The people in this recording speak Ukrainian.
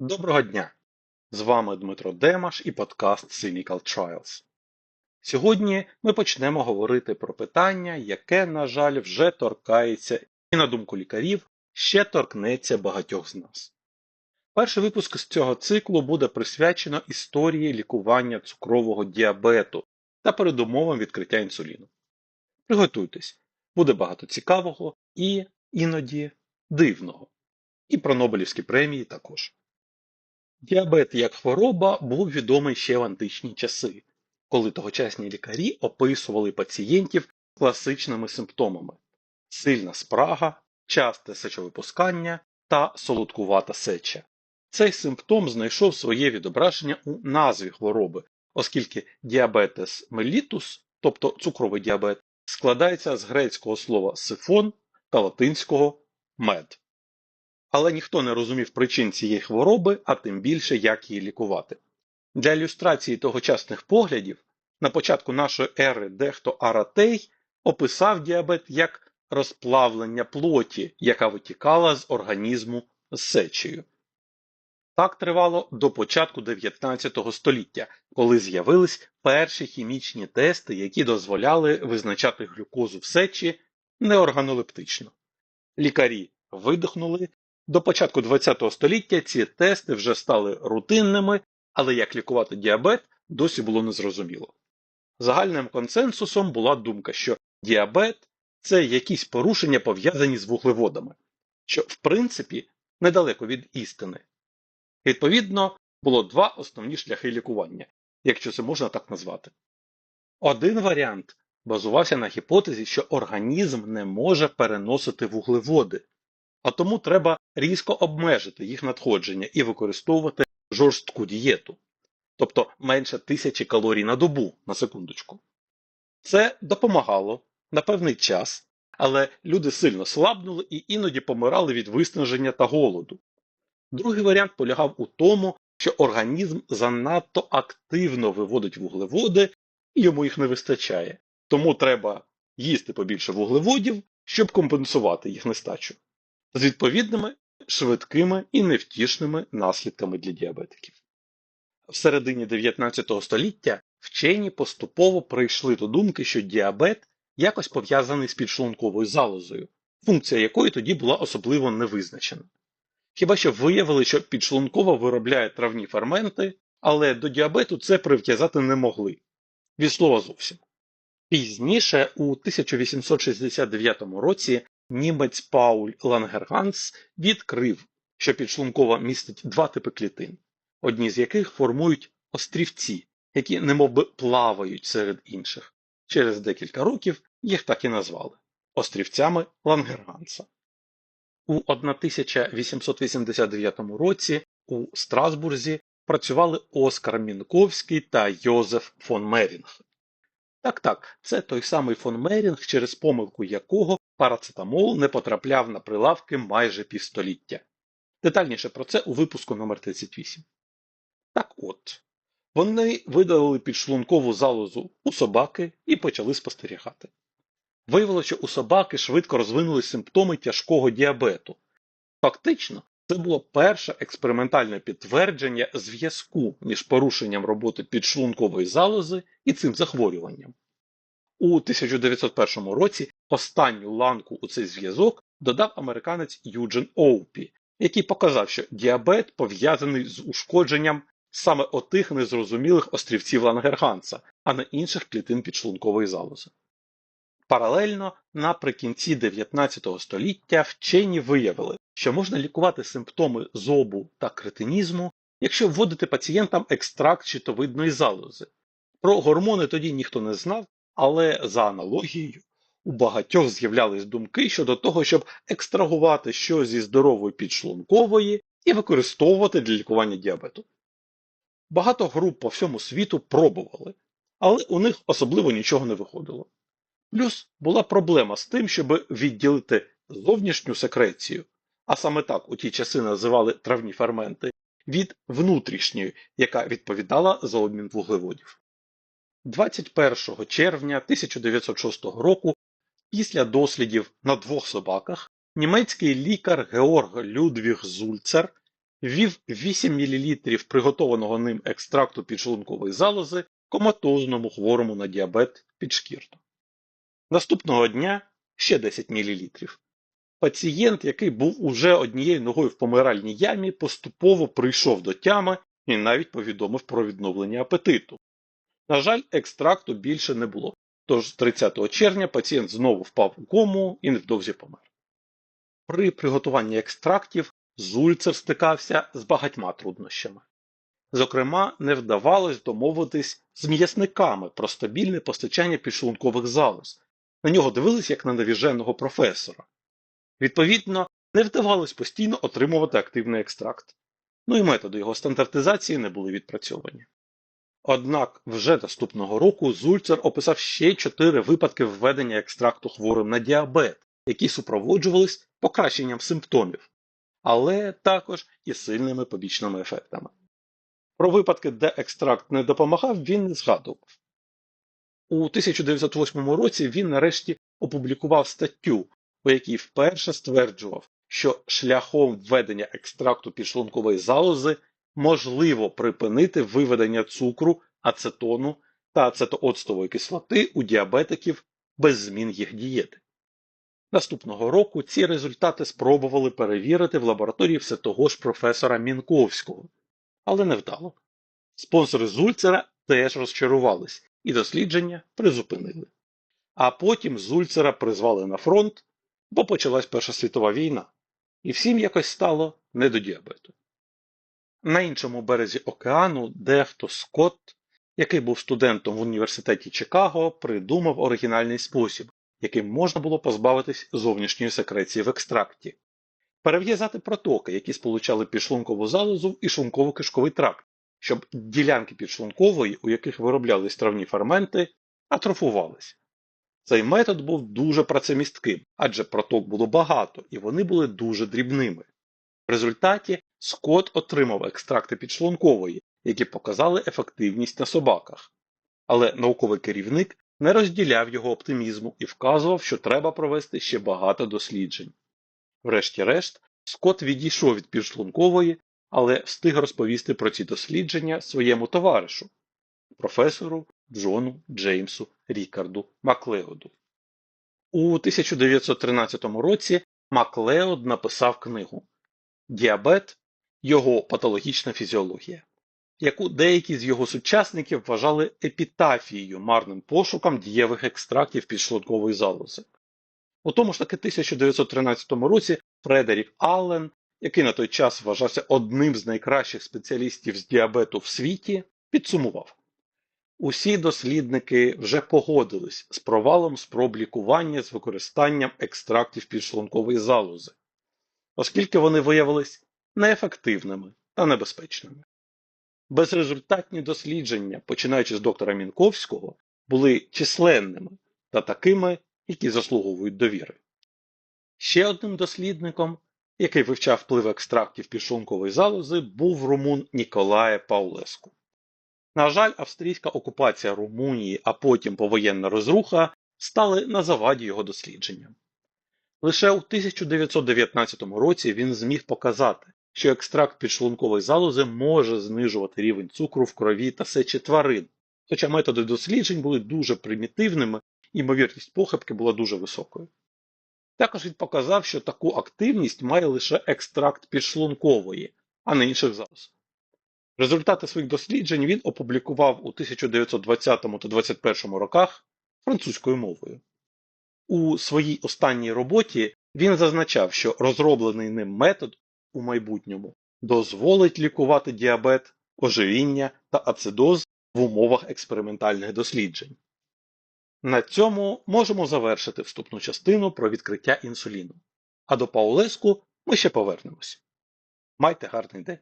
Доброго дня! З вами Дмитро Демаш і подкаст Cynical Trials. Сьогодні ми почнемо говорити про питання, яке, на жаль, вже торкається і, на думку лікарів, ще торкнеться багатьох з нас. Перший випуск з цього циклу буде присвячено історії лікування цукрового діабету та передумовам відкриття інсуліну. Приготуйтесь, буде багато цікавого і іноді дивного. І про Нобелівські премії також. Діабет як хвороба був відомий ще в античні часи, коли тогочасні лікарі описували пацієнтів класичними симптомами: сильна спрага, часте сечовипускання та солодкувата сеча. Цей симптом знайшов своє відображення у назві хвороби, оскільки діабетес мелітус, тобто цукровий діабет, складається з грецького слова сифон та латинського мед. Але ніхто не розумів причин цієї хвороби, а тим більше як її лікувати. Для ілюстрації тогочасних поглядів на початку нашої ери дехто Аратей описав діабет як розплавлення плоті, яка витікала з організму з сечею. Так тривало до початку 19 століття, коли з'явились перші хімічні тести, які дозволяли визначати глюкозу в сечі неорганолептично. Лікарі видихнули. До початку ХХ століття ці тести вже стали рутинними, але як лікувати діабет досі було незрозуміло. Загальним консенсусом була думка, що діабет це якісь порушення пов'язані з вуглеводами, що в принципі недалеко від істини. Відповідно, було два основні шляхи лікування, якщо це можна так назвати. Один варіант базувався на гіпотезі, що організм не може переносити вуглеводи, а тому треба різко обмежити їх надходження і використовувати жорстку дієту, тобто менше тисячі калорій на добу на секундочку. Це допомагало на певний час, але люди сильно слабнули і іноді помирали від виснаження та голоду. Другий варіант полягав у тому, що організм занадто активно виводить вуглеводи і йому їх не вистачає, тому треба їсти побільше вуглеводів, щоб компенсувати їх нестачу з відповідними швидкими і невтішними наслідками для діабетиків. В середині 19 століття вчені поступово прийшли до думки, що діабет якось пов'язаний з підшлунковою залозою, функція якої тоді була особливо не визначена. Хіба що виявили, що підшлункова виробляє травні ферменти, але до діабету це прив'язати не могли. Від слова зовсім. Пізніше, у 1869 році, німець Пауль Лангерганс відкрив, що підшлункова містить два типи клітин, одні з яких формують острівці, які немовби плавають серед інших. Через декілька років їх так і назвали острівцями Лангерганса. У 1889 році у Страсбурзі працювали Оскар Мінковський та Йозеф фон Мерінг. Так так, це той самий фон Мерінг, через помилку якого парацетамол не потрапляв на прилавки майже півстоліття. Детальніше про це у випуску номер 38 Так от, вони видалили підшлункову залозу у собаки і почали спостерігати. Виявилося, що у собаки швидко розвинули симптоми тяжкого діабету. Фактично, це було перше експериментальне підтвердження зв'язку між порушенням роботи підшлункової залози і цим захворюванням. У 1901 році останню ланку у цей зв'язок додав американець Юджин Оупі, який показав, що діабет пов'язаний з ушкодженням саме отих незрозумілих острівців Лангерганса, а не інших клітин підшлункової залози. Паралельно наприкінці 19 століття вчені виявили, що можна лікувати симптоми зобу та кретинізму, якщо вводити пацієнтам екстракт щитовидної залози. Про гормони тоді ніхто не знав, але за аналогією у багатьох з'являлись думки щодо того, щоб екстрагувати щось зі здорової підшлункової і використовувати для лікування діабету. Багато груп по всьому світу пробували, але у них особливо нічого не виходило. Плюс була проблема з тим, щоб відділити зовнішню секрецію, а саме так у ті часи називали травні ферменти, від внутрішньої, яка відповідала за обмін вуглеводів. 21 червня 1906 року, після дослідів на двох собаках, німецький лікар Георг Людвіг Зульцер ввів 8 мл приготованого ним екстракту підшлункової залози коматозному хворому на діабет підшкірно. Наступного дня ще 10 мл. Пацієнт, який був уже однією ногою в помиральній ямі, поступово прийшов до тями і навіть повідомив про відновлення апетиту. На жаль, екстракту більше не було, тож 30 червня пацієнт знову впав у кому і невдовзі помер. При приготуванні екстрактів Зульцер стикався з багатьма труднощами. Зокрема, не вдавалось домовитись з м'ясниками про стабільне постачання підшлункових залоз. На нього дивились як на навіженого професора. Відповідно, не вдавалось постійно отримувати активний екстракт. Ну і методи його стандартизації не були відпрацьовані. Однак вже наступного року Зульцер описав ще чотири випадки введення екстракту хворим на діабет, які супроводжувались покращенням симптомів, але також і сильними побічними ефектами. Про випадки, де екстракт не допомагав, він не згадував. У 1908 році він нарешті опублікував статтю, у якій вперше стверджував, що шляхом введення екстракту підшлункової залози можливо припинити виведення цукру, ацетону та ацетооцтової кислоти у діабетиків без змін їх дієти. Наступного року ці результати спробували перевірити в лабораторії все того ж професора Мінковського, але невдало. Спонсори Зульцера теж розчарувались і дослідження призупинили. А потім Зульцера призвали на фронт, бо почалась Перша світова війна, і всім якось стало не до діабету. На іншому березі океану Дефто Скотт, який був студентом в університеті Чикаго, придумав оригінальний спосіб, яким можна було позбавитись зовнішньої секреції в екстракті. Перев'язати протоки, які сполучали підшлункову залозу і шлунково-кишковий тракт, щоб ділянки підшлункової, у яких вироблялись травні ферменти, атрофувались. Цей метод був дуже працемістким, адже проток було багато і вони були дуже дрібними. В результаті Скотт отримав екстракти підшлункової, які показали ефективність на собаках. Але науковий керівник не розділяв його оптимізму і вказував, що треба провести ще багато досліджень. Врешті-решт, Скотт відійшов від підшлункової, але встиг розповісти про ці дослідження своєму товаришу, професору Джону Джеймсу Рікарду Маклеоду. У 1913 році Маклеод написав книгу Діабет його патологічна фізіологія, яку деякі з його сучасників вважали епітафією марним пошуком дієвих екстрактів підшлункової залози. У тому ж таки 1913 році Фредерік Аллен, який на той час вважався одним з найкращих спеціалістів з діабету в світі, підсумував. Усі дослідники вже погодились з провалом спроб лікування з використанням екстрактів підшлункової залози, оскільки вони виявились неефективними та небезпечними. Безрезультатні дослідження, починаючи з доктора Мінковського, були численними та такими, які заслуговують довіри. Ще одним дослідником, який вивчав вплив екстрактів підшлункової залози, був румун Ніколає Паулеску. На жаль, австрійська окупація Румунії, а потім повоєнна розруха стали на заваді його дослідженням. Лише у 1919 році він зміг показати, що екстракт підшлункової залози може знижувати рівень цукру в крові та сечі тварин, хоча методи досліджень були дуже примітивними і ймовірність похибки була дуже високою. Також він показав, що таку активність має лише екстракт підшлункової, а не інших залоз. Результати своїх досліджень він опублікував у 1920 та 21 роках французькою мовою. У своїй останній роботі він зазначав, що розроблений ним метод у майбутньому дозволить лікувати діабет, ожиріння та ацидоз в умовах експериментальних досліджень. На цьому можемо завершити вступну частину про відкриття інсуліну. А до Паулеску ми ще повернемось. Майте гарний день!